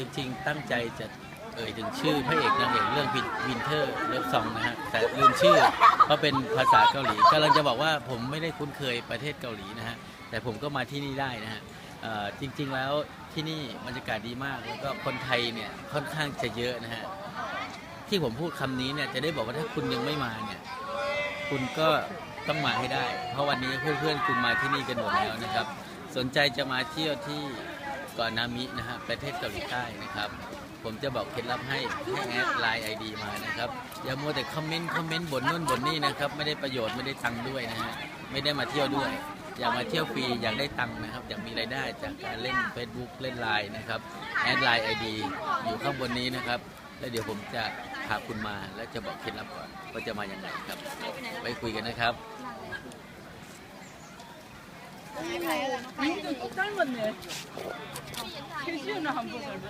จริงๆ ตั้งใจจะเอ่ยถึงชื่อพระเอกนางเอกเรื่องวินเทอร์เลิฟซองนะฮะแต่ลืมชื่อเพราะเป็นภาษาเกาหลีกำลังจะบอกว่าผมไม่ได้คุ้นเคยประเทศเกาหลีนะฮะแต่ผมก็มาที่นี่ได้นะฮะจริงๆแล้วที่นี่บรรยากาศดีมาก แล้วก็คนไทยเนี่ยค่อนข้างจะเยอะนะฮะที่ผมพูดคำนี้เนี่ยจะได้บอกว่าถ้าคุณยังไม่มาเนี่ยคุณก็ต้องมาให้ได้ เพราะวันนี้เพื่อนๆคุณมาที่นี่กันหมดแล้วนะครับ สนใจจะมาเที่ยวที่ กาะนามินะฮะประเทศเกาหลีใต้นะครับ ผมจะบอกเคล็ดลับให้ให้แอดไลน์ไอดีมานะครับ อย่ามัวแต่คอมเมนต์คอมเมนต์บ่นนู่นบ่นนี่นะครับ ไม่ได้ประโยชน์ไม่ได้ตังค์ด้วยนะฮะไม่ได้มาเที่ยวด้วย อยากมาเที่ยวฟรีอยากได้ตังค์นะครับ อยากมีรายได้จากการเล่น Facebook เล่นไลน์นะครับแอดไลน์ไอดีอยู่ข้างบนนี้นะครับ แล้วเดี๋ยวผมจะพาคุณมาแล้วจะบอกเคล็ดลับก่อนว่าจะมาอย่างไรครับไปคุยกันนะครับ 민기도 똑 닮았네. না হাম্পু করবে